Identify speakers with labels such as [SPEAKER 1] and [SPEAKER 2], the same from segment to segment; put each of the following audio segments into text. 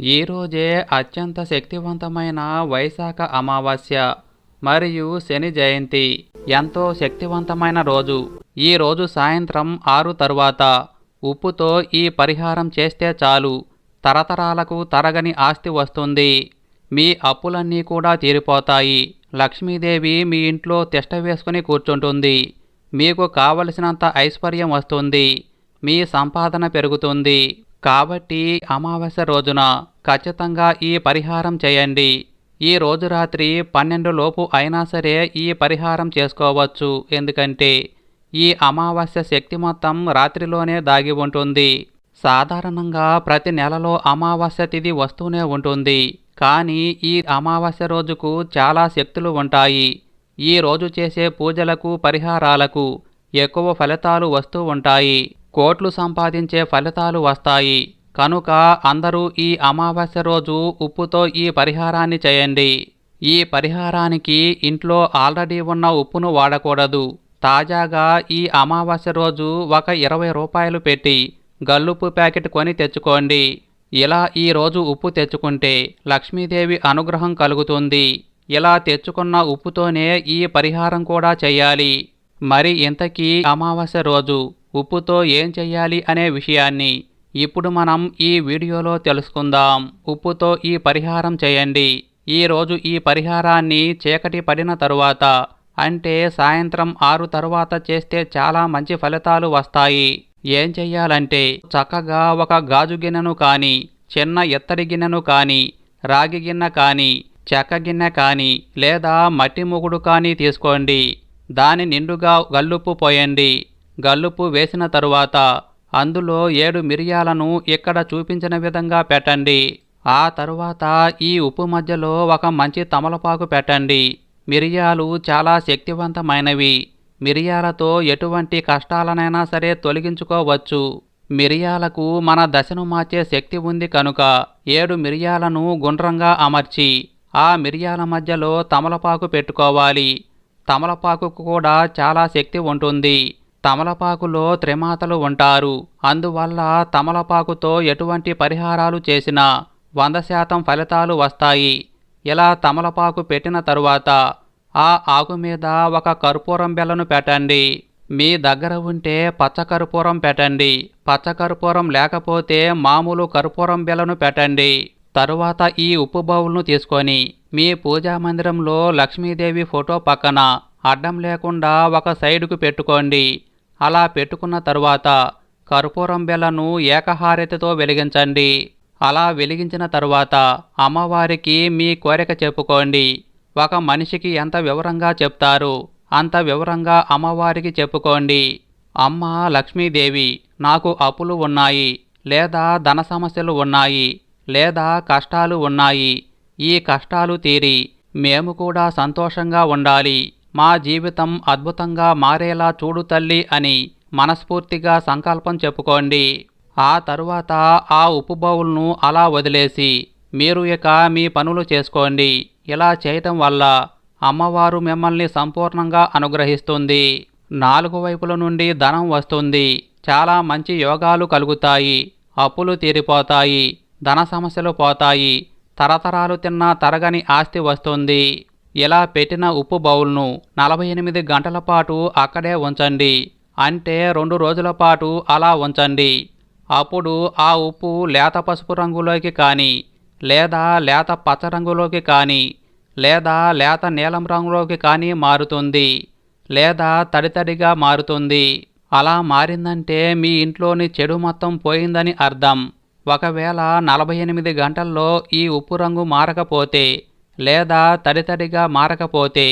[SPEAKER 1] ఈరోజే అత్యంత శక్తివంతమైన వైశాఖ అమావాస్య మరియు శని జయంతి ఎంతో శక్తివంతమైన రోజు. ఈ రోజు సాయంత్రం ఆరు తరువాత ఉప్పుతో ఈ పరిహారం చేస్తే చాలు. తరతరాలకు తరగని ఆస్తి వస్తుంది. మీ అప్పులన్నీ కూడా తీరిపోతాయి. లక్ష్మీదేవి మీ ఇంట్లో తిష్ట వేసుకుని కూర్చుంటుంది. మీకు కావలసినంత ఐశ్వర్యం వస్తుంది. మీ సంపాదన పెరుగుతుంది. కాబట్టి అమావాస్య రోజున ఖచ్చితంగా ఈ పరిహారం చేయండి. ఈ రోజు రాత్రి పన్నెండు లోపు అయినా సరే ఈ పరిహారం చేసుకోవచ్చు. ఎందుకంటే ఈ అమావాస్య శక్తి మొత్తం రాత్రిలోనే దాగి ఉంటుంది. సాధారణంగా ప్రతి నెలలో అమావాస్య తిథి వస్తూనే ఉంటుంది. కానీ ఈ అమావాస్య రోజుకు చాలా శక్తులు ఉంటాయి. ఈ రోజు చేసే పూజలకు పరిహారాలకు ఎక్కువ ఫలితాలు వస్తూ ఉంటాయి. కోట్లు సంపాదించే ఫలితాలు వస్తాయి. కనుక అందరూ ఈ అమావాస్య రోజు ఉప్పుతో ఈ పరిహారాన్ని చేయండి. ఈ పరిహారానికి ఇంట్లో ఆల్రెడీ ఉన్న ఉప్పును వాడకూడదు. తాజాగా ఈ అమావాస్య రోజు ఒక ఇరవై రూపాయలు పెట్టి గల్లుప్పు ప్యాకెట్ కొని తెచ్చుకోండి. ఇలా ఈ రోజు ఉప్పు తెచ్చుకుంటే లక్ష్మీదేవి అనుగ్రహం కలుగుతుంది. ఇలా తెచ్చుకున్న ఉప్పుతోనే ఈ పరిహారం కూడా చేయాలి. మరి ఇంతకీ అమావాస్య రోజు ఉప్పుతో ఏం చెయ్యాలి అనే విషయాన్ని ఇప్పుడు మనం ఈ వీడియోలో తెలుసుకుందాం. ఉప్పుతో ఈ పరిహారం చేయండి. ఈరోజు ఈ పరిహారాన్ని చీకటి పడిన తరువాత అంటే సాయంత్రం ఆరు తరువాత చేస్తే చాలా మంచి ఫలితాలు వస్తాయి. ఏం చెయ్యాలంటే చక్కగా ఒక గాజు గిన్నెను కానీ చిన్న ఎత్తడి గిన్నెను కానీ రాగి గిన్నె కానీ చెక్క గిన్నె కానీ లేదా మట్టి ముగుడు కానీ తీసుకోండి. దాని నిండుగా గల్లుపు పోయండి. గల్లుపు వేసిన తరువాత అందులో ఏడు మిరియాలను ఇక్కడ చూపించిన విధంగా పెట్టండి. ఆ తరువాత ఈ ఉప్పు మధ్యలో ఒక మంచి తమలపాకు పెట్టండి. మిరియాలు చాలా శక్తివంతమైనవి. మిరియాలతో ఎటువంటి కష్టాలనైనా సరే తొలగించుకోవచ్చు. మిరియాలకు మన దశను మార్చే శక్తి ఉంది కనుక ఏడు మిరియాలను గుండ్రంగా అమర్చి ఆ మిరియాల మధ్యలో తమలపాకు పెట్టుకోవాలి. తమలపాకుకు కూడా చాలా శక్తి ఉంటుంది. తమలపాకులో త్రిమాతలు ఉంటారు. అందువల్ల తమలపాకుతో ఎటువంటి పరిహారాలు చేసినా వంద శాతం ఫలితాలు వస్తాయి. ఇలా తమలపాకు పెట్టిన తరువాత ఆ ఆకు మీద ఒక కర్పూరం బెల్లను పెట్టండి. మీ దగ్గర ఉంటే పచ్చకర్పూరం పెట్టండి. పచ్చకర్పూరం లేకపోతే మామూలు కర్పూరం బెల్లను పెట్టండి. తరువాత ఈ ఉప్పు బౌల్ను తీసుకొని మీ పూజా మందిరంలో లక్ష్మీదేవి ఫోటో పక్కన అడ్డం లేకుండా ఒక సైడుకు పెట్టుకోండి. అలా పెట్టుకున్న తరువాత కర్పూరం బెల్లను ఏకహారతితో వెలిగించండి. అలా వెలిగించిన తరువాత అమ్మవారికి మీ కోరిక చెప్పుకోండి. ఒక మనిషికి ఎంత వివరంగా చెప్తారు అంత వివరంగా అమ్మవారికి చెప్పుకోండి. అమ్మ లక్ష్మీదేవి నాకు అప్పులు ఉన్నాయి లేదా ధన సమస్యలు ఉన్నాయి లేదా కష్టాలు ఉన్నాయి ఈ కష్టాలు తీరి మేము కూడా సంతోషంగా ఉండాలి. మా జీవితం అద్భుతంగా మారేలా చూడు తల్లి అని మనస్ఫూర్తిగా సంకల్పం చెప్పుకోండి. ఆ తరువాత ఆ ఉప్పు బౌల్ను అలా వదిలేసి మీరు ఇక మీ పనులు చేసుకోండి. ఇలా చేయటం వల్ల అమ్మవారు మిమ్మల్ని సంపూర్ణంగా అనుగ్రహిస్తుంది. నాలుగు వైపుల నుండి ధనం వస్తుంది. చాలా మంచి యోగాలు కలుగుతాయి. అప్పులు తీరిపోతాయి. ధన సమస్యలు పోతాయి. తరతరాలు తిన్న తరగని ఆస్తి వస్తుంది. ఇలా పెట్టిన ఉప్పు బౌల్ను నలభై ఎనిమిది గంటల పాటు అక్కడే ఉంచండి. అంటే రెండు రోజుల పాటు అలా ఉంచండి. అప్పుడు ఆ ఉప్పు లేత పసుపు రంగులోకి కానీ లేదా లేత పచ్చ రంగులోకి కానీ లేదా లేత నీలం రంగులోకి కానీ మారుతుంది లేదా తడితడిగా మారుతుంది. అలా మారిందంటే మీ ఇంట్లోని చెడు మొత్తం పోయిందని అర్థం. ఒకవేళ నలభై ఎనిమిది గంటల్లో ఈ ఉప్పు రంగు మారకపోతే లేదా తడితడిగా మారకపోతే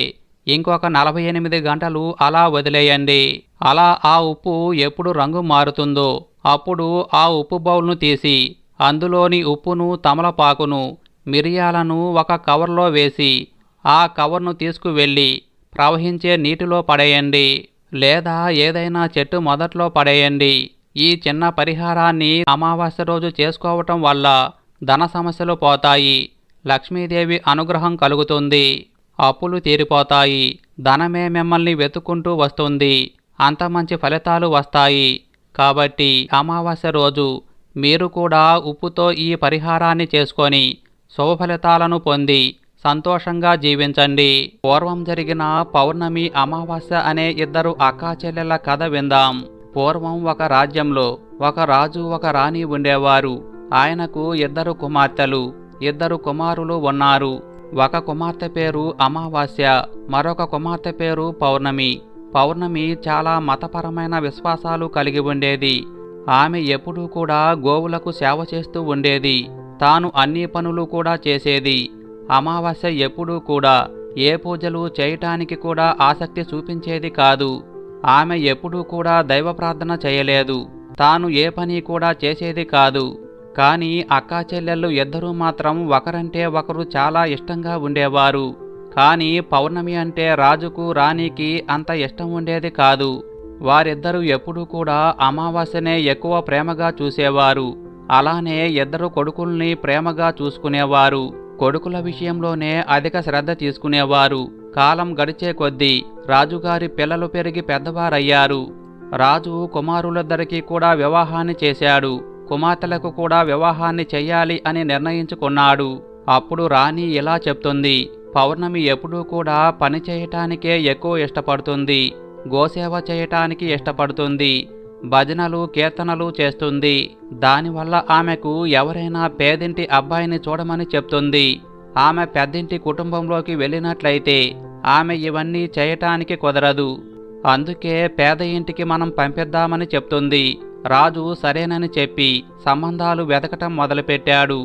[SPEAKER 1] ఇంకొక నలభై ఎనిమిది గంటలు అలా వదిలేయండి. అలా ఆ ఉప్పు ఎప్పుడు రంగు మారుతుందో అప్పుడు ఆ ఉప్పు బౌల్ను తీసి అందులోని ఉప్పును తమలపాకును మిరియాలను ఒక కవర్లో వేసి ఆ కవర్ను తీసుకువెళ్ళి ప్రవహించే నీటిలో పడేయండి లేదా ఏదైనా చెట్టు మొదట్లో పడేయండి. ఈ చిన్న పరిహారాన్ని అమావాస్య రోజు చేసుకోవటం వల్ల ధన సమస్యలు పోతాయి. లక్ష్మీదేవి అనుగ్రహం కలుగుతుంది. అప్పులు తీరిపోతాయి. ధనమే మిమ్మల్ని వెతుక్కుంటూ వస్తుంది. అంత మంచి ఫలితాలు వస్తాయి. కాబట్టి అమావాస్య రోజు మీరు కూడా ఉప్పుతో ఈ పరిహారాన్ని చేసుకొని శుభఫలితాలను పొంది సంతోషంగా జీవించండి. పూర్వం జరిగిన పౌర్ణమి అమావాస్య అనే ఇద్దరు అక్కా చెల్లెల కథ విందాం. పూర్వం ఒక రాజ్యంలో ఒక రాజు ఒక రాణి ఉండేవారు. ఆయనకు ఇద్దరు కుమార్తెలు ఇద్దరు కుమారులు ఉన్నారు. ఒక కుమార్తె పేరు అమావాస్య మరొక కుమార్తె పేరు పౌర్ణమి. పౌర్ణమి చాలా మతపరమైన విశ్వాసాలు కలిగి ఉండేది. ఆమె ఎప్పుడూ కూడా గోవులకు సేవ చేస్తూ ఉండేది. తాను అన్ని పనులు కూడా చేసేది. అమావాస్య ఎప్పుడూ కూడా ఏ పూజలు చేయటానికి కూడా ఆసక్తి చూపించేది కాదు. ఆమె ఎప్పుడూ కూడా దైవ ప్రార్థన చేయలేదు. తాను ఏ పని కూడా చేసేది కాదు. కానీ అక్కా చెల్లెళ్ళు ఇద్దరూ మాత్రం ఒకరంటే ఒకరు చాలా ఇష్టంగా ఉండేవారు. కానీ పౌర్ణమి అంటే రాజుకు రాణికి అంత ఇష్టం ఉండేది కాదు. వారిద్దరూ ఎప్పుడూ కూడా అమావాస్యనే ఎక్కువ ప్రేమగా చూసేవారు. అలానే ఇద్దరు కొడుకుల్ని ప్రేమగా చూసుకునేవారు. కొడుకుల విషయంలోనే అధిక శ్రద్ధ తీసుకునేవారు. కాలం గడిచే కొద్దీ రాజుగారి పిల్లలు పెరిగి పెద్దవారయ్యారు. రాజు కుమారులిద్దరికీ కూడా వివాహాన్ని చేశాడు. కుమార్తెలకు కూడా వివాహాన్ని చెయ్యాలి అని నిర్ణయించుకున్నాడు. అప్పుడు రాణి ఇలా చెప్తుంది పౌర్ణమి ఎప్పుడూ కూడా పని చేయటానికే ఎక్కువ ఇష్టపడుతుంది. గోసేవ చేయటానికి ఇష్టపడుతుంది. భజనలు కీర్తనలు చేస్తుంది. దానివల్ల ఆమెకు ఎవరైనా పేదింటి అబ్బాయిని చూడమని చెప్తుంది. ఆమె పెద్దింటి కుటుంబంలోకి వెళ్ళినట్లయితే ఆమె ఇవన్నీ చేయటానికి కుదరదు. అందుకే పేద ఇంటికి మనం పంపిద్దామని చెప్తుంది. రాజు సరేనని చెప్పి సంబంధాలు వెతకటం మొదలుపెట్టాడు.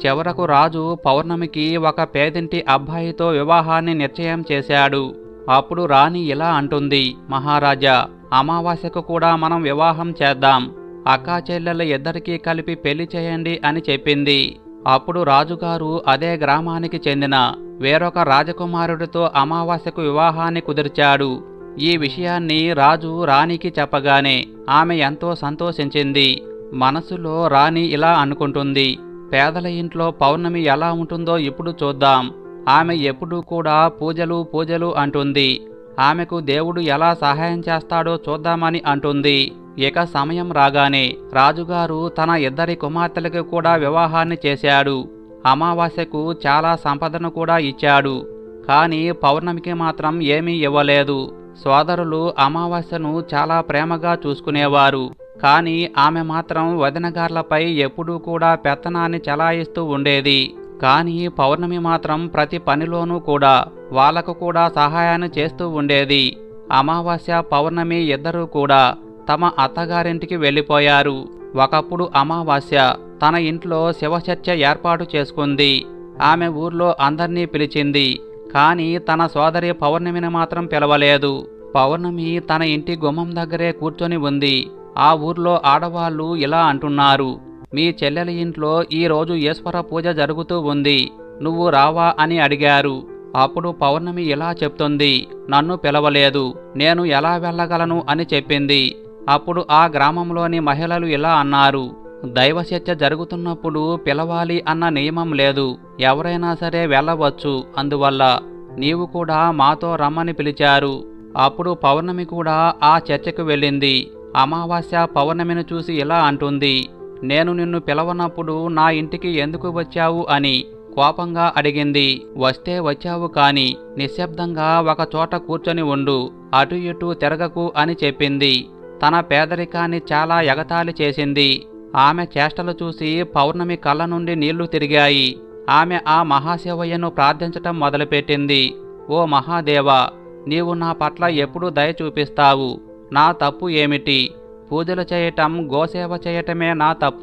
[SPEAKER 1] చివరకు రాజు పౌర్ణమికి ఒక పేదింటి అబ్బాయితో వివాహాన్ని నిశ్చయం చేశాడు. అప్పుడు రాణి ఇలా అంటుంది మహారాజా అమావాస్యకు కూడా మనం వివాహం చేద్దాం. అక్కా చెల్లెళ్ళ ఇద్దరికీ కలిపి పెళ్ళి చేయండి అని చెప్పింది. అప్పుడు రాజుగారు అదే గ్రామానికి చెందిన వేరొక రాజకుమారుడితో అమావాస్యకు వివాహాన్ని కుదిర్చాడు. ఈ విషయాన్ని రాజు రాణికి చెప్పగానే ఆమె ఎంతో సంతోషించింది. మనసులో రాణి ఇలా అనుకుంటుంది పేదల ఇంట్లో పౌర్ణమి ఎలా ఉంటుందో ఇప్పుడు చూద్దాం. ఆమె ఎప్పుడూ కూడా పూజలు పూజలు అంటుంది. ఆమెకు దేవుడు ఎలా సహాయం చేస్తాడో చూద్దామని అంటుంది. ఇక సమయం రాగానే రాజుగారు తన ఇద్దరి కుమార్తెలకు కూడా వివాహాన్ని చేశాడు. అమావాస్యకు చాలా సంపదను కూడా ఇచ్చాడు. కానీ పౌర్ణమికి మాత్రం ఏమీ ఇవ్వలేదు. సోదరులు అమావాస్యను చాలా ప్రేమగా చూసుకునేవారు. కానీ ఆమె మాత్రం వదినగార్లపై ఎప్పుడూ కూడా పెత్తనాన్ని చలాయిస్తూ ఉండేది. కానీ పౌర్ణమి మాత్రం ప్రతి పనిలోనూ కూడా వాళ్ళకు కూడా సహాయాన్ని చేస్తూ ఉండేది. అమావాస్య పౌర్ణమి ఇద్దరూ కూడా తమ అత్తగారింటికి వెళ్ళిపోయారు. ఒకప్పుడు అమావాస్య తన ఇంట్లో శివచర్చ ఏర్పాటు చేసుకుంది. ఆమె ఊర్లో అందర్నీ పిలిచింది. కానీ తన సోదరి పౌర్ణమిని మాత్రం పిలవలేదు. పౌర్ణమి తన ఇంటి గుమ్మం దగ్గరే కూర్చొని ఉంది. ఆ ఊర్లో ఆడవాళ్ళు ఇలా అంటున్నారు. మీ చెల్లెల ఇంట్లో ఈరోజు ఈశ్వర పూజ జరుగుతూ ఉంది. నువ్వు రావా అని అడిగారు. అప్పుడు పౌర్ణమి ఇలా చెప్తుంది. నన్ను పిలవలేదు. నేను ఎలా వెళ్ళగలను అని చెప్పింది. అప్పుడు ఆ గ్రామంలోని మహిళలు ఇలా అన్నారు. దైవశత్య జరుగుతున్నప్పుడు పిలవాలి అన్న నియమం లేదు. ఎవరైనా సరే వెళ్ళవచ్చు. అందువల్ల నీవు కూడా మాతో రమ్మని పిలిచారు. అప్పుడు పౌర్ణమి కూడా ఆ చర్చకు వెళ్ళింది. అమావాస్య పౌర్ణమిని చూసి ఇలా అంటుంది. నేను నిన్ను పిలవనప్పుడు నా ఇంటికి ఎందుకు వచ్చావు అని కోపంగా అడిగింది. వస్తే వచ్చావు కాని నిశ్శబ్దంగా ఒక చోట కూర్చొని ఉండు అటు ఇటు తిరగకు అని చెప్పింది. తన పేదరికాన్ని చాలా ఎగతాళి చేసింది. ఆమె చేష్టలు చూసి పౌర్ణమి కళ్ళ నుండి నీళ్ళు తిరిగాయి. ఆమె ఆ మహాశివయ్యను ప్రార్థించటం మొదలుపెట్టింది. ఓ మహాదేవా నీవు నా పట్ల ఎప్పుడు దయ చూపిస్తావు. నా తప్పు ఏమిటి? పూజలు చేయటం గోసేవ చేయటమే నా తప్ప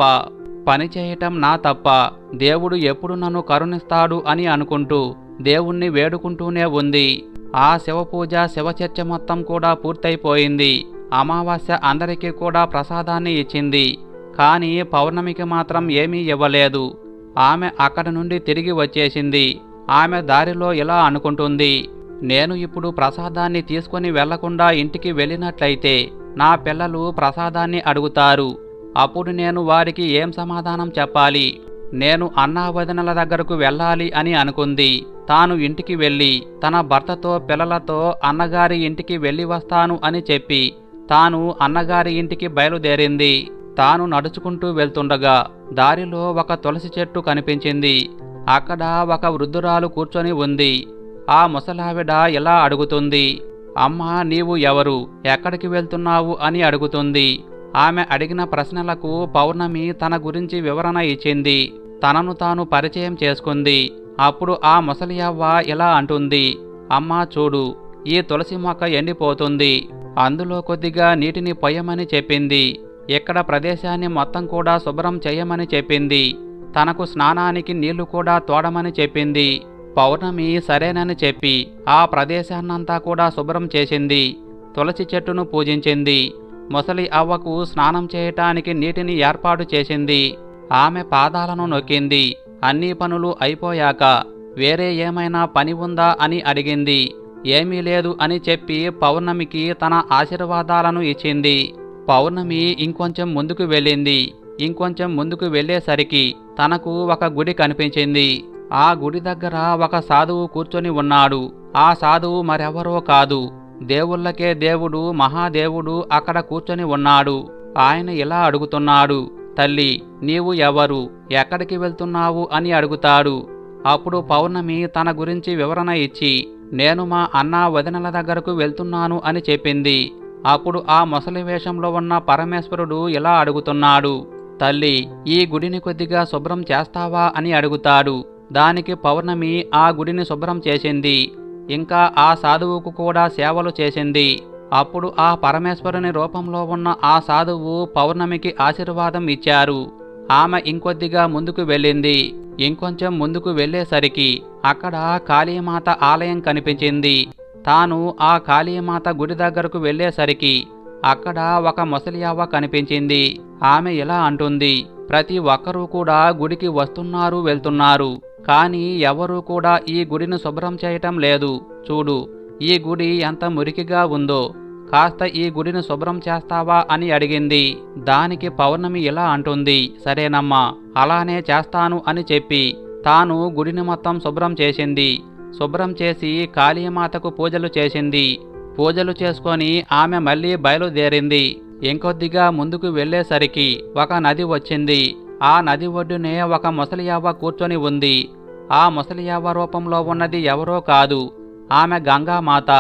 [SPEAKER 1] పని చేయటం నా తప్ప దేవుడు ఎప్పుడు నన్ను కరుణిస్తాడు అని అనుకుంటూ దేవుణ్ణి వేడుకుంటూనే ఉంది. ఆ శివపూజ శివచర్చ మొత్తం కూడా పూర్తయిపోయింది. అమావాస్య అందరికీ కూడా ప్రసాదాన్ని ఇచ్చింది. కానీ పౌర్ణమికి మాత్రం ఏమీ ఇవ్వలేదు. ఆమె అక్కడి నుండి తిరిగి వచ్చేసింది. ఆమె దారిలో ఇలా అనుకుంటుంది. నేను ఇప్పుడు ప్రసాదాన్ని తీసుకొని వెళ్ళకుండా ఇంటికి వెళ్ళినట్లయితే నా పిల్లలు ప్రసాదాన్ని అడుగుతారు. అప్పుడు నేను వారికి ఏం సమాధానం చెప్పాలి? నేను అన్నావదనల దగ్గరకు వెళ్ళాలి అని అనుకుంది. తాను ఇంటికి వెళ్ళి తన భర్తతో పిల్లలతో అన్నగారి ఇంటికి వెళ్ళి వస్తాను అని చెప్పి తాను అన్నగారి ఇంటికి బయలుదేరింది. తాను నడుచుకుంటూ వెళ్తుండగా దారిలో ఒక తులసి చెట్టు కనిపించింది. అక్కడ ఒక వృద్ధురాలు కూర్చొని ఉంది. ఆ ముసలావిడ ఇలా అడుగుతుంది అమ్మా నీవు ఎవరు? ఎక్కడికి వెళ్తున్నావు? అని అడుగుతుంది. ఆమె అడిగిన ప్రశ్నలకు పౌర్ణమి తన గురించి వివరణ ఇచ్చింది. తనను తాను పరిచయం చేసుకుంది. అప్పుడు ఆ ముసలి అవ్వ ఇలా అంటుంది అమ్మా చూడు ఈ తులసి మొక్క ఎండిపోతుంది. అందులో కొద్దిగా నీటిని పొయ్యమని చెప్పింది. ఇక్కడ ప్రదేశాన్ని మొత్తం కూడా శుభ్రం చేయమని చెప్పింది. తనకు స్నానానికి నీళ్ళు కూడా తోడమని చెప్పింది. పౌర్ణమి సరేనని చెప్పి ఆ ప్రదేశాన్నంతా కూడా శుభ్రం చేసింది. తులసి చెట్టును పూజించింది. ముసలి అవ్వకు స్నానం చేయటానికి నీటిని ఏర్పాటు చేసింది. ఆమె పాదాలను నొక్కింది. అన్ని పనులు అయిపోయాక వేరే ఏమైనా పని ఉందా అని అడిగింది. ఏమీ లేదు అని చెప్పి పౌర్ణమికి తన ఆశీర్వాదాలను ఇచ్చింది. పౌర్ణమి ఇంకొంచెం ముందుకు వెళ్ళింది. ఇంకొంచెం ముందుకు వెళ్ళేసరికి తనకు ఒక గుడి కనిపించింది. ఆ గుడి దగ్గర ఒక సాధువు కూర్చొని ఉన్నాడు. ఆ సాధువు మరెవరో కాదు. దేవుళ్ళకే దేవుడు మహాదేవుడు అక్కడ కూర్చొని ఉన్నాడు. ఆయన ఇలా అడుగుతున్నాడు తల్లి నీవు ఎవరు? ఎక్కడికి వెళ్తున్నావు? అని అడుగుతాడు. అప్పుడు పౌర్ణమి తన గురించి వివరణ ఇచ్చి నేను మా అన్న వదినల దగ్గరకు వెళ్తున్నాను అని చెప్పింది. అప్పుడు ఆ ముసలి వేషంలో ఉన్న పరమేశ్వరుడు ఇలా అడుగుతున్నాడు తల్లి ఈ గుడిని కొద్దిగా శుభ్రం చేస్తావా? అని అడుగుతాడు. దానికి పౌర్ణమి ఆ గుడిని శుభ్రం చేసింది. ఇంకా ఆ సాధువుకు కూడా సేవలు చేసింది. అప్పుడు ఆ పరమేశ్వరుని రూపంలో ఉన్న ఆ సాధువు పౌర్ణమికి ఆశీర్వాదం ఇచ్చారు. ఆమె ఇంకొద్దిగా ముందుకు వెళ్ళింది. ఇంకొంచెం ముందుకు వెళ్ళేసరికి అక్కడ కాళీమాత ఆలయం కనిపించింది. తాను ఆ కాళీమాత గుడి దగ్గరకు వెళ్ళేసరికి అక్కడ ఒక ముసలియావ కనిపించింది. ఆమె ఇలా అంటుంది ప్రతి ఒక్కరూ కూడా గుడికి వస్తున్నారు వెళ్తున్నారు. కానీ ఎవరూ కూడా ఈ గుడిని శుభ్రం చేయటం లేదు. చూడు ఈ గుడి ఎంత మురికిగా ఉందో. కాస్త ఈ గుడిని శుభ్రం చేస్తావా అని అడిగింది. దానికి పౌర్ణమి ఇలా అంటుంది. సరేనమ్మా అలానే చేస్తాను అని చెప్పి తాను గుడిని మొత్తం శుభ్రం చేసింది. శుభ్రం చేసి కాళీమాతకు పూజలు చేసింది. పూజలు చేసుకొని ఆమె మళ్ళీ బయలుదేరింది. ఇంకొద్దిగా ముందుకు వెళ్ళేసరికి ఒక నది వచ్చింది. ఆ నది ఒడ్డునే ఒక ముసలియావ కూర్చొని ఉంది. ఆ ముసలియావ రూపంలో ఉన్నది ఎవరో కాదు. ఆమె గంగామాత.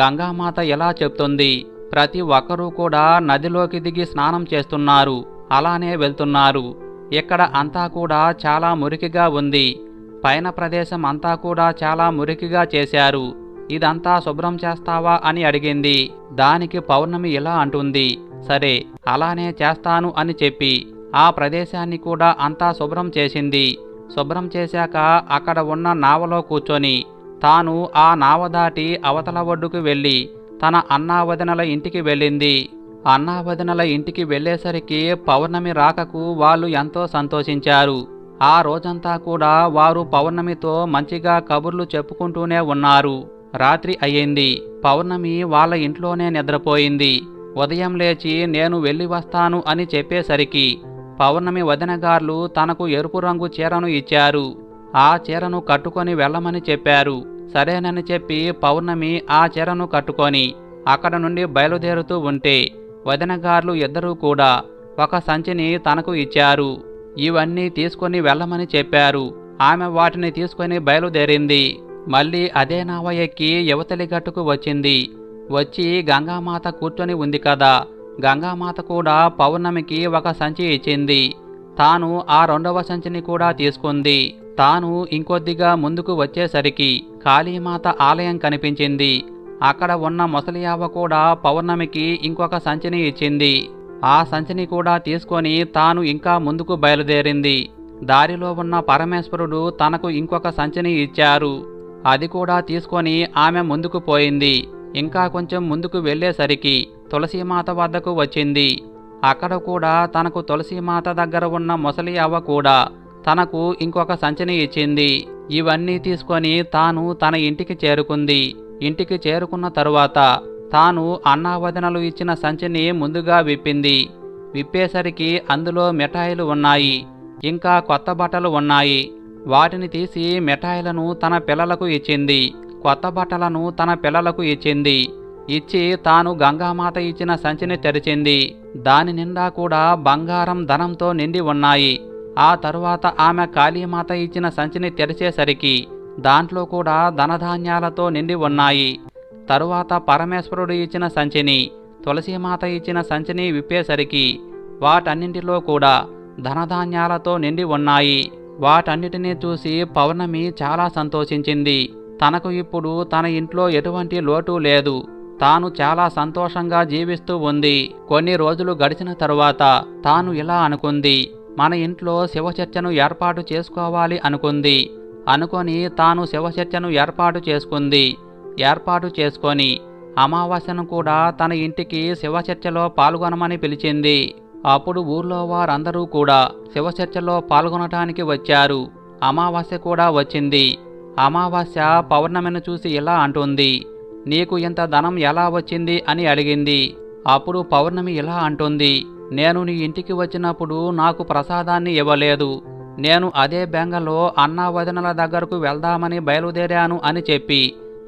[SPEAKER 1] గంగామాత ఎలా చెప్తుంది? ప్రతి ఒక్కరూ కూడా నదిలోకి దిగి స్నానం చేస్తున్నారు. అలానే వెళ్తున్నారు. ఇక్కడ అంతా కూడా చాలా మురికిగా ఉంది. పైన ప్రదేశం అంతా కూడా చాలా మురికిగా చేశారు. ఇదంతా శుభ్రం చేస్తావా అని అడిగింది. దానికి పౌర్ణమి ఇలా అంటుంది. సరే అలానే చేస్తాను అని చెప్పి. ఆ ప్రదేశాన్ని కూడా అంతా శుభ్రం చేసింది. శుభ్రం చేశాక అక్కడ ఉన్న నావలో కూర్చొని తాను ఆ నావ దాటి అవతల ఒడ్డుకు వెళ్ళి తన అన్నావదనల ఇంటికి వెళ్ళింది. అన్నావదనల ఇంటికి వెళ్ళేసరికి పౌర్ణమి రాకకు వాళ్ళు ఎంతో సంతోషించారు. ఆ రోజంతా కూడా వారు పౌర్ణమితో మంచిగా కబుర్లు చెప్పుకుంటూనే ఉన్నారు. రాత్రి అయ్యింది. పౌర్ణమి వాళ్ళ ఇంట్లోనే నిద్రపోయింది. ఉదయం లేచి నేను వెళ్ళి వస్తాను అని చెప్పేసరికి పౌర్ణమి వదినగార్లు తనకు ఎరుపు రంగు చీరను ఇచ్చారు. ఆ చీరను కట్టుకొని వెళ్ళమని చెప్పారు. సరేనని చెప్పి పౌర్ణమి ఆ చీరను కట్టుకొని అక్కడ నుండి బయలుదేరుతూ ఉంటే వదినగార్లు ఇద్దరూ కూడా ఒక సంచిని తనకు ఇచ్చారు. ఇవన్నీ తీసుకొని వెళ్ళమని చెప్పారు. ఆమె వాటిని తీసుకొని బయలుదేరింది. మళ్ళీ అదే నావ ఎక్కి యువతలి గట్టుకు వచ్చింది. వచ్చి గంగామాత కూర్చొని ఉంది కదా. గంగామాత కూడా పౌర్ణమికి ఒక సంచి ఇచ్చింది. తాను ఆ రెండవ సంచిని కూడా తీసుకుంది. తాను ఇంకొద్దిగా ముందుకు వచ్చేసరికి కాళీమాత ఆలయం కనిపించింది. అక్కడ ఉన్న ముసలియావ కూడా పౌర్ణమికి ఇంకొక సంచిని ఇచ్చింది. ఆ సంచిని కూడా తీసుకొని తాను ఇంకా ముందుకు బయలుదేరింది. దారిలో ఉన్న పరమేశ్వరుడు తనకు ఇంకొక సంచిని ఇచ్చారు. అది కూడా తీసుకొని ఆమె ముందుకు పోయింది. ఇంకా కొంచెం ముందుకు వెళ్ళేసరికి తులసీమాత వద్దకు వచ్చింది. అక్కడ కూడా తనకు తులసీమాత దగ్గర ఉన్న ముసలి అవ్వ కూడా తనకు ఇంకొక సంచిని ఇచ్చింది. ఇవన్నీ తీసుకొని తాను తన ఇంటికి చేరుకుంది. ఇంటికి చేరుకున్న తరువాత తాను అన్నావదనలు ఇచ్చిన సంచిని ముందుగా విప్పింది. విప్పేసరికి అందులో మిఠాయిలు ఉన్నాయి. ఇంకా కొత్త బట్టలు ఉన్నాయి. వాటిని తీసి మిఠాయిలను తన పిల్లలకు ఇచ్చింది. కొత్త బట్టలను తన పిల్లలకు ఇచ్చింది. ఇచ్చి తాను గంగామాత ఇచ్చిన సంచిని తెరిచింది. దాని నిండా కూడా బంగారం ధనంతో నిండి ఉన్నాయి. ఆ తరువాత ఆమె కాళీమాత ఇచ్చిన సంచిని తెరిచేసరికి దాంట్లో కూడా ధనధాన్యాలతో నిండి ఉన్నాయి. తరువాత పరమేశ్వరుడు ఇచ్చిన సంచిని తులసీమాత ఇచ్చిన సంచిని విప్పేసరికి వాటన్నింటిలో కూడా ధనధాన్యాలతో నిండి ఉన్నాయి. వాటన్నిటినీ చూసి పౌర్ణమి చాలా సంతోషించింది. తనకు ఇప్పుడు తన ఇంట్లో ఎటువంటి లోటు లేదు. తాను చాలా సంతోషంగా జీవిస్తూ ఉంది. కొన్ని రోజులు గడిచిన తరువాత తాను ఇలా అనుకుంది. మన ఇంట్లో శివచర్చను ఏర్పాటు చేసుకోవాలి అనుకుంది. అనుకొని తాను శివచర్చను ఏర్పాటు చేసుకుంది. ఏర్పాటు చేసుకొని అమావాస్యను కూడా తన ఇంటికి శివచర్చలో పాల్గొనమని పిలిచింది. అప్పుడు ఊర్లో వారందరూ కూడా శివచర్చలో పాల్గొనటానికి వచ్చారు. అమావాస్య కూడా వచ్చింది. అమావాస్య పౌర్ణమిని చూసి ఇలా అంటుంది. నీకు ఇంత ధనం ఎలా వచ్చింది అని అడిగింది. అప్పుడు పౌర్ణమి ఇలా అంటుంది నేను నీ ఇంటికి వచ్చినప్పుడు నాకు ప్రసాదాన్ని ఇవ్వలేదు. నేను అదే బెంగలో అన్నావదనల దగ్గరకు వెళ్దామని బయలుదేరాను అని చెప్పి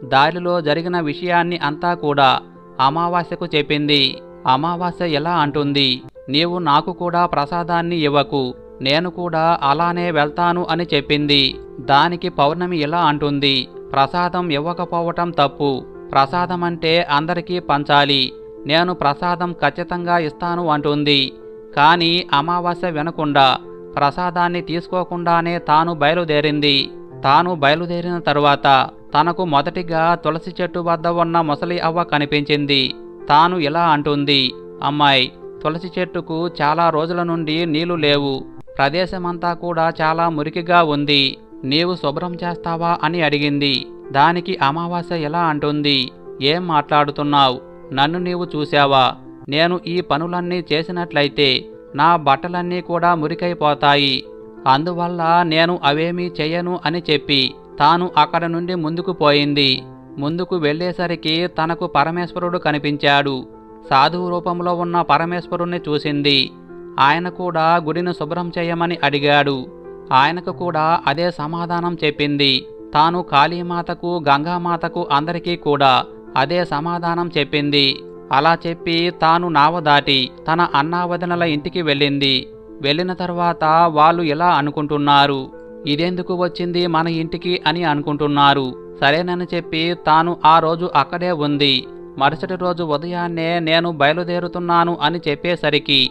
[SPEAKER 1] దారిలో జరిగిన విషయాన్ని అంతా కూడా అమావాస్యకు చెప్పింది. అమావాస్య ఇలా అంటుంది నీవు నాకు కూడా ప్రసాదాన్ని ఇవ్వకు నేను కూడా అలానే వెళ్తాను అని చెప్పింది. దానికి పౌర్ణమి ఇలా అంటుంది ప్రసాదం ఇవ్వకపోవటం తప్పు. ప్రసాదం అంటే అందరికీ పంచాలి. నేను ప్రసాదం ఖచ్చితంగా ఇస్తాను అంటుంది. కానీ అమావాస్య వినకుండా ప్రసాదాన్ని తీసుకోకుండానే తాను బయలుదేరింది. తాను బయలుదేరిన తరువాత తనకు మొదటిగా తులసి చెట్టు వద్ద ఉన్న ముసలి అవ్వ కనిపించింది. తాను ఇలా అంటుంది అమ్మాయి తులసి చెట్టుకు చాలా రోజుల నుండి నీళ్ళు లేవు. ప్రదేశమంతా కూడా చాలా మురికిగా ఉంది. నీవు శుభ్రం చేస్తావా అని అడిగింది. దానికి అమావాస్య ఎలా అంటుంది? ఏం మాట్లాడుతున్నావు? నన్ను నీవు చూశావా? నేను ఈ పనులన్నీ చేసినట్లయితే నా బట్టలన్నీ కూడా మురికైపోతాయి. అందువల్ల నేను అవేమీ చెయ్యను అని చెప్పి తాను అక్కడ నుండి ముందుకు పోయింది. ముందుకు వెళ్ళేసరికి తనకు పరమేశ్వరుడు కనిపించాడు. సాధువు రూపంలో ఉన్న పరమేశ్వరుణ్ణి చూసింది. ఆయన కూడా గుడిని శుభ్రం చేయమని అడిగాడు. ఆయనకు కూడా అదే సమాధానం చెప్పింది. తాను కాళీమాతకు గంగామాతకు అందరికీ కూడా అదే సమాధానం చెప్పింది. అలా చెప్పి తాను నావ దాటి తన అన్నావదనల ఇంటికి వెళ్ళింది. వెళ్ళిన తర్వాత వాళ్ళు ఇలా అనుకుంటున్నారు. ఇదెందుకు వచ్చింది మన ఇంటికి? అని అనుకుంటున్నారు. సరేనని చెప్పి తాను ఆ రోజు అక్కడే ఉంది. మరుసటి రోజు ఉదయాన్నే నేను బయలుదేరుతున్నాను అని చెప్పేసరికి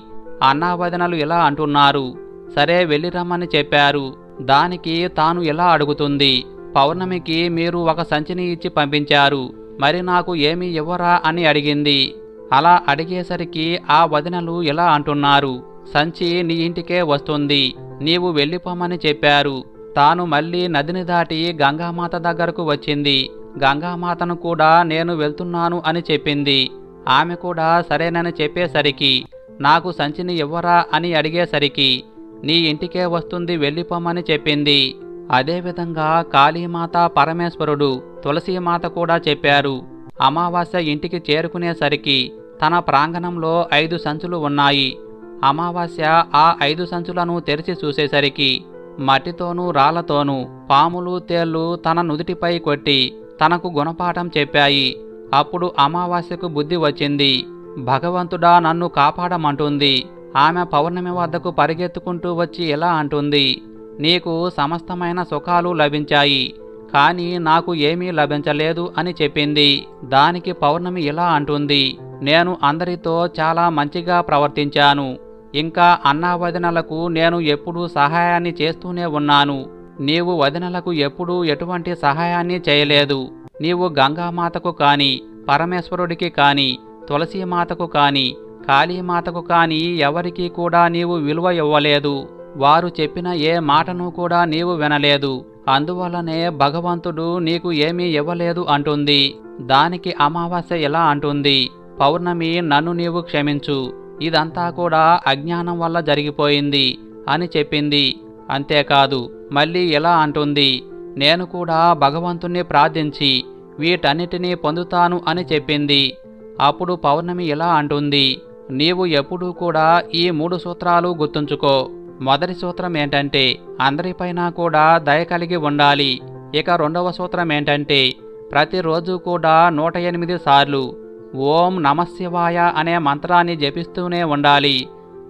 [SPEAKER 1] అన్నావదనలు ఇలా అంటున్నారు. సరే వెళ్ళిరమ్మని చెప్పారు. దానికి తాను ఇలా అడుగుతుంది? పౌర్ణమికి మీరు ఒక సంచిని ఇచ్చి పంపించారు. మరి నాకు ఏమీ ఇవ్వరా అని అడిగింది. అలా అడిగేసరికి ఆ వదినలు ఇలా అంటున్నారు. సంచి నీ ఇంటికే వస్తుంది. నీవు వెళ్ళిపోమని చెప్పారు. తాను మళ్ళీ నదిని దాటి గంగామాత దగ్గరకు వచ్చింది. గంగామాతను కూడా నేను వెళ్తున్నాను అని చెప్పింది. ఆమె కూడా సరేనని చెప్పేసరికి నాకు సంచిని ఇవ్వరా అని అడిగేసరికి నీ ఇంటికే వస్తుంది వెళ్ళిపోమని చెప్పింది. అదేవిధంగా కాళీమాత పరమేశ్వరుడు తులసీమాత కూడా చెప్పారు. అమావాస్య ఇంటికి చేరుకునేసరికి తన ప్రాంగణంలో ఐదు సంచులు ఉన్నాయి. అమావాస్య ఆ ఐదు సంచులను తెరిచి చూసేసరికి మట్టితోనూ రాళ్ళతోనూ పాములు తేళ్ళు తన నుదుటిపై కొట్టి తనకు గుణపాఠం చెప్పాయి. అప్పుడు అమావాస్యకు బుద్ధి వచ్చింది. భగవంతుడా నన్ను కాపాడమంటుంది. ఆమె పౌర్ణమి వద్దకు పరిగెత్తుకుంటూ వచ్చి ఇలా అంటుంది నీకు సమస్తమైన సుఖాలు లభించాయి కానీ నాకు ఏమీ లభించలేదు అని చెప్పింది. దానికి పౌర్ణమి ఇలా అంటుంది నేను అందరితో చాలా మంచిగా ప్రవర్తించాను. ఇంకా అన్నా వదినలకు నేను ఎప్పుడూ సహాయాన్ని చేస్తూనే ఉన్నాను. నీవు వదినలకు ఎప్పుడూ ఎటువంటి సహాయాన్ని చేయలేదు. నీవు గంగామాతకు కాని పరమేశ్వరుడికి కాని తులసీమాతకు కాని కాళీమాతకు కాని ఎవరికీ కూడా నీవు విలువ ఇవ్వలేదు. వారు చెప్పిన ఏ మాటను కూడా నీవు వినలేదు. అందువలనే భగవంతుడు నీకు ఏమీ ఇవ్వలేదు అంటుంది. దానికి అమావాస్య ఇలా అంటుంది. పౌర్ణమి నన్ను నీవు క్షమించు. ఇదంతా కూడా అజ్ఞానం వల్ల జరిగిపోయింది అని చెప్పింది. అంతేకాదు మళ్ళీ ఇలా అంటుంది. నేను కూడా భగవంతుణ్ణి ప్రార్థించి వీటన్నిటినీ పొందుతాను అని చెప్పింది. అప్పుడు పౌర్ణమి ఇలా అంటుంది. నీవు ఎప్పుడూ కూడా ఈ మూడు సూత్రాలు గుర్తుంచుకో. మొదటి సూత్రం ఏంటంటే అందరిపైన కూడా దయ కలిగి ఉండాలి. ఇక రెండవ సూత్రం ఏంటంటే ప్రతిరోజు కూడా నూట ఎనిమిది సార్లు ఓం నమశివాయ అనే మంత్రాన్ని జపిస్తూనే ఉండాలి.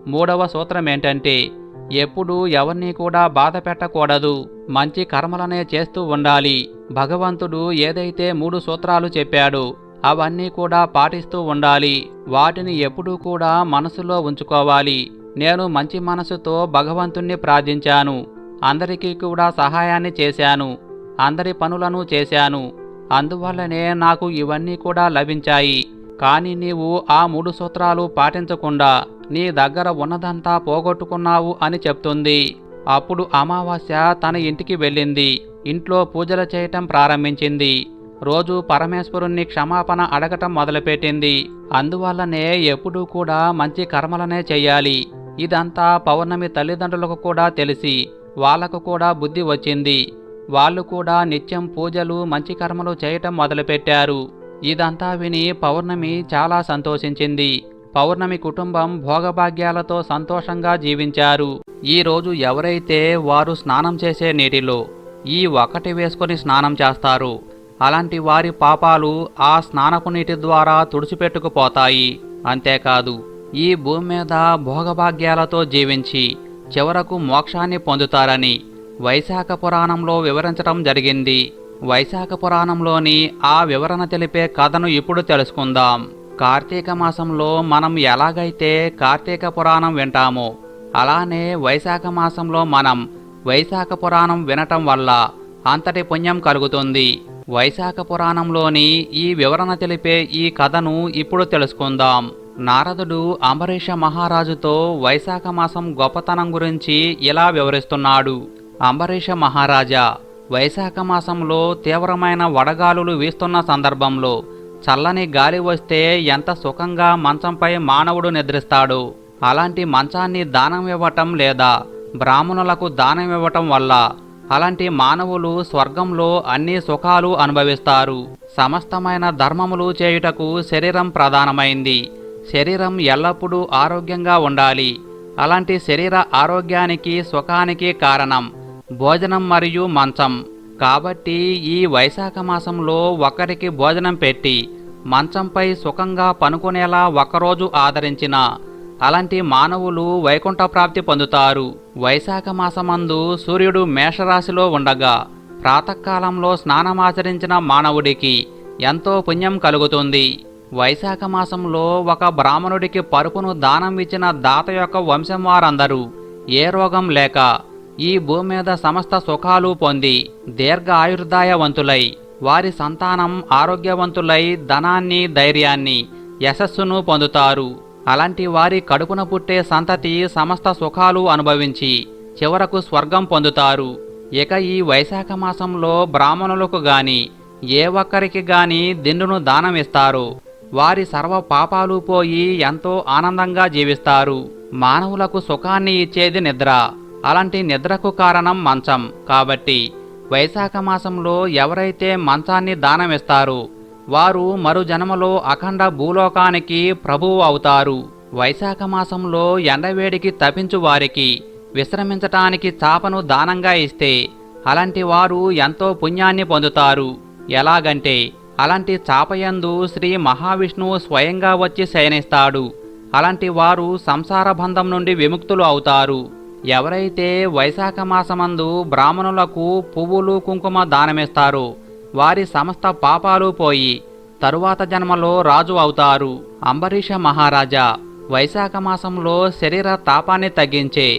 [SPEAKER 1] మూడవ సూత్రం ఏంటంటే ఎప్పుడూ ఎవరిని కూడా బాధ పెట్టకూడదు. మంచి కర్మలనే చేస్తూ ఉండాలి. భగవంతుడు ఏదైతే మూడు సూత్రాలు చెప్పాడు అవన్నీ కూడా పాటిస్తూ ఉండాలి. వాటిని ఎప్పుడూ కూడా మనసులో ఉంచుకోవాలి. నేను మంచి మనసుతో భగవంతుణ్ణి ప్రార్థించాను. అందరికీ కూడా సహాయాన్ని చేశాను. అందరి పనులను చేశాను. అందువల్లనే నాకు ఇవన్నీ కూడా లభించాయి. కానీ నీవు ఆ మూడు సూత్రాలు పాటించకుండా నీ దగ్గర ఉన్నదంతా పోగొట్టుకున్నావు అని చెప్తుంది. అప్పుడు అమావాస్య తన ఇంటికి వెళ్ళింది. ఇంట్లో పూజలు చేయటం ప్రారంభించింది. రోజు పరమేశ్వరుణ్ణి క్షమాపణ అడగటం మొదలుపెట్టింది. అందువల్లనే ఎప్పుడూ కూడా మంచి కర్మలనే చెయ్యాలి ఇదంతా పౌర్ణమి తల్లిదండ్రులకు కూడా తెలిసి వాళ్ళకు కూడా బుద్ధి వచ్చింది. వాళ్ళు కూడా నిత్యం పూజలు మంచి కర్మలు చేయటం మొదలుపెట్టారు. ఇదంతా విని పౌర్ణమి చాలా సంతోషించింది. పౌర్ణమి కుటుంబం భోగభాగ్యాలతో సంతోషంగా జీవించారు. ఈ రోజు ఎవరైతే వారు స్నానం చేసే నీటిలో ఈ ఒకటి వేసుకొని స్నానం చేస్తారు. అలాంటి వారి పాపాలు ఆ స్నానపు నీటి ద్వారా తుడిచిపెట్టుకుపోతాయి. అంతేకాదు ఈ భూమి మీద భోగభాగ్యాలతో జీవించి చివరకు మోక్షాన్ని పొందుతారని వైశాఖ పురాణంలో వివరించడం జరిగింది. వైశాఖ పురాణంలోని ఆ వివరణ తెలిపే కథను ఇప్పుడు తెలుసుకుందాం. కార్తీక మాసంలో మనం ఎలాగైతే కార్తీక పురాణం వింటామో అలానే వైశాఖ మాసంలో మనం వైశాఖ పురాణం వినటం వల్ల అంతటి పుణ్యం కలుగుతుంది. వైశాఖ పురాణంలోని ఈ వివరణ తెలిపే ఈ కథను ఇప్పుడు తెలుసుకుందాం. నారదుడు అంబరీష మహారాజుతో వైశాఖ మాసం గొప్పతనం గురించి ఇలా వివరిస్తున్నాడు. అంబరీష మహారాజా వైశాఖ మాసంలో తీవ్రమైన వడగాలులు వీస్తున్న సందర్భంలో చల్లని గాలి వస్తే ఎంత సుఖంగా మంచంపై మానవుడు నిద్రిస్తాడు. అలాంటి మంచాన్ని దానం ఇవ్వటం లేదా బ్రాహ్మణులకు దానం ఇవ్వటం వల్ల అలాంటి మానవులు స్వర్గంలో అన్ని సుఖాలు అనుభవిస్తారు. సమస్తమైన ధర్మములు చేయుటకు శరీరం ప్రధానమైంది. శరీరం ఎల్లప్పుడూ ఆరోగ్యంగా ఉండాలి. అలాంటి శరీర ఆరోగ్యానికి సుఖానికి కారణం భోజనం మరియు మంచం. కాబట్టి ఈ వైశాఖ మాసంలో ఒకరికి భోజనం పెట్టి మంచంపై సుఖంగా పనుకునేలా ఒకరోజు ఆదరించిన అలాంటి మానవులు వైకుంఠ ప్రాప్తి పొందుతారు. వైశాఖ మాసమందు సూర్యుడు మేషరాశిలో ఉండగా ప్రాతకాలంలో స్నానమాచరించిన మానవుడికి ఎంతో పుణ్యం కలుగుతుంది. వైశాఖ మాసంలో ఒక బ్రాహ్మణుడికి పరుపును దానం ఇచ్చిన దాత యొక్క వంశం వారందరూ ఏ రోగం లేక ఈ భూమి మీద సమస్త సుఖాలు పొంది దీర్ఘ ఆయుర్దాయవంతులై వారి సంతానం ఆరోగ్యవంతులై ధనాన్ని ధైర్యాన్ని యశస్సును పొందుతారు. అలాంటి వారి కడుపున పుట్టే సంతతి సమస్త సుఖాలు అనుభవించి చివరకు స్వర్గం పొందుతారు. ఇక ఈ వైశాఖ మాసంలో బ్రాహ్మణులకు గాని ఏ ఒక్కరికి గాని దిండును దానం ఇస్తారు వారి సర్వ పాపాలు పోయి ఎంతో ఆనందంగా జీవిస్తారు. మానవులకు సుఖాన్ని ఇచ్చేది నిద్ర. అలాంటి నిద్రకు కారణం మంచం. కాబట్టి వైశాఖ మాసంలో ఎవరైతే మంచాన్ని దానమిస్తారు వారు మరు జన్మలో అఖండ భూలోకానికి ప్రభువు అవుతారు. వైశాఖ మాసంలో ఎండవేడికి తపించు వారికి విశ్రమించటానికి చాపను దానంగా ఇస్తే అలాంటి వారు ఎంతో పుణ్యాన్ని పొందుతారు. ఎలాగంటే అలాంటి చాపయందు శ్రీ మహావిష్ణువు స్వయంగా వచ్చి శయనిస్తాడు. అలాంటి వారు సంసార బంధం నుండి విముక్తులు అవుతారు. ఎవరైతే వైశాఖ మాసమందు బ్రాహ్మణులకు పువ్వులు కుంకుమ దానమిస్తారో వారి సమస్త పాపాలు పోయి తరువాత జన్మలో రాజు అవుతారు. అంబరీష మహారాజా వైశాఖ మాసంలో శరీర తాపాన్ని తగ్గించే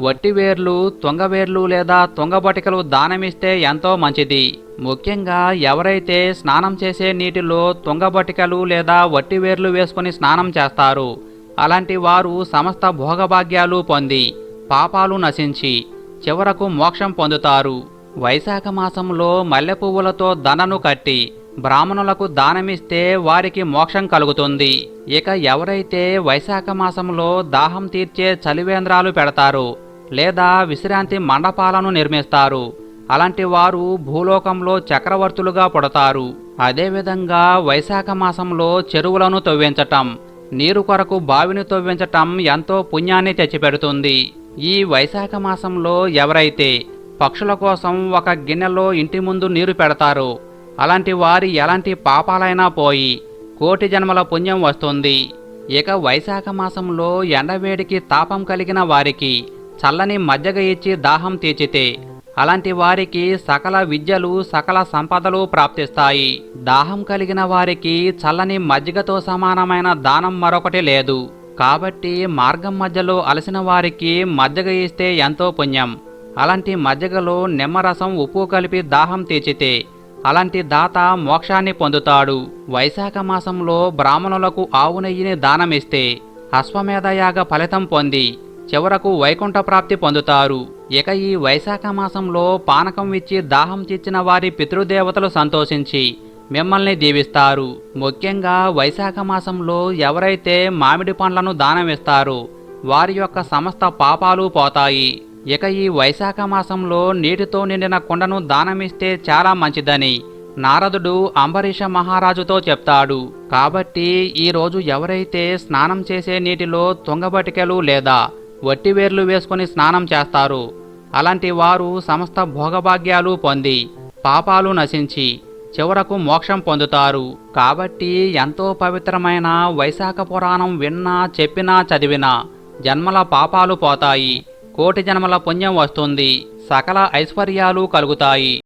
[SPEAKER 1] వట్టివేర్లు తొంగవేర్లు లేదా తుంగబటికలు దానమిస్తే ఎంతో మంచిది. ముఖ్యంగా ఎవరైతే స్నానం చేసే నీటిలో తుంగబటికలు లేదా వట్టివేర్లు వేసుకుని స్నానం చేస్తారు అలాంటి వారు సమస్త భోగభాగ్యాలు పొంది పాపాలు నశించి చివరకు మోక్షం పొందుతారు. వైశాఖ మాసంలో మల్లె పువ్వులతో దండను కట్టి బ్రాహ్మణులకు దానమిస్తే వారికి మోక్షం కలుగుతుంది. ఇక ఎవరైతే వైశాఖ మాసంలో దాహం తీర్చే చలివేంద్రాలు పెడతారు లేదా విశ్రాంతి మండపాలను నిర్మిస్తారు అలాంటి వారు భూలోకంలో చక్రవర్తులుగా పుడతారు. అదేవిధంగా వైశాఖ మాసంలో చెరువులను తవ్వించటం నీరు కొరకు బావిని తవ్వించటం ఎంతో పుణ్యాన్ని తెచ్చిపెడుతుంది. ఈ వైశాఖ మాసంలో ఎవరైతే పక్షుల కోసం ఒక గిన్నెలో ఇంటి ముందు నీరు పెడతారు. అలాంటి వారి ఎలాంటి పాపాలైనా పోయి కోటి జన్మల పుణ్యం వస్తుంది. ఇక వైశాఖ మాసంలో ఎండవేడికి తాపం కలిగిన వారికి చల్లని మజ్జగ ఇచ్చి దాహం తీర్చితే అలాంటి వారికి సకల విద్యలు సకల సంపదలు ప్రాప్తిస్తాయి. దాహం కలిగిన వారికి చల్లని మజ్జిగతో సమానమైన దానం మరొకటి లేదు. కాబట్టి మార్గం మధ్యలో అలసిన వారికి మజ్జగ ఇస్తే ఎంతో పుణ్యం. అలాంటి మజ్జగలో నిమ్మరసం ఉప్పు కలిపి దాహం తీర్చితే అలాంటి దాత మోక్షాన్ని పొందుతాడు. వైశాఖ మాసంలో బ్రాహ్మణులకు ఆవు నెయ్యిని దానమిస్తే అశ్వమేధయాగ ఫలితం పొంది చివరకు వైకుంఠ ప్రాప్తి పొందుతారు. ఇక ఈ వైశాఖ మాసంలో పానకం ఇచ్చి దాహం తీర్చిన వారి పితృదేవతలు సంతోషించి మిమ్మల్ని దీవిస్తారు. ముఖ్యంగా వైశాఖ మాసంలో ఎవరైతే మామిడి పండ్లను దానమిస్తారో వారి యొక్క సమస్త పాపాలు పోతాయి. ఇక ఈ వైశాఖ మాసంలో నీటితో నిండిన కుండను దానమిస్తే చాలా మంచిదని నారదుడు అంబరీష మహారాజుతో చెప్తాడు. కాబట్టి ఈ రోజు ఎవరైతే స్నానం చేసే నీటిలో తుంగబటికెలు లేదా వట్టివేర్లు వేసుకుని స్నానం చేస్తారు అలాంటి వారు సమస్త భోగభాగ్యాలు పొంది పాపాలు నశించి చివరకు మోక్షం పొందుతారు. కాబట్టి ఎంతో పవిత్రమైన వైశాఖ పురాణం విన్నా చెప్పినా చదివినా జన్మల పాపాలు పోతాయి. కోటి జన్మల పుణ్యం వస్తుంది. సకల ఐశ్వర్యాలు కలుగుతాయి.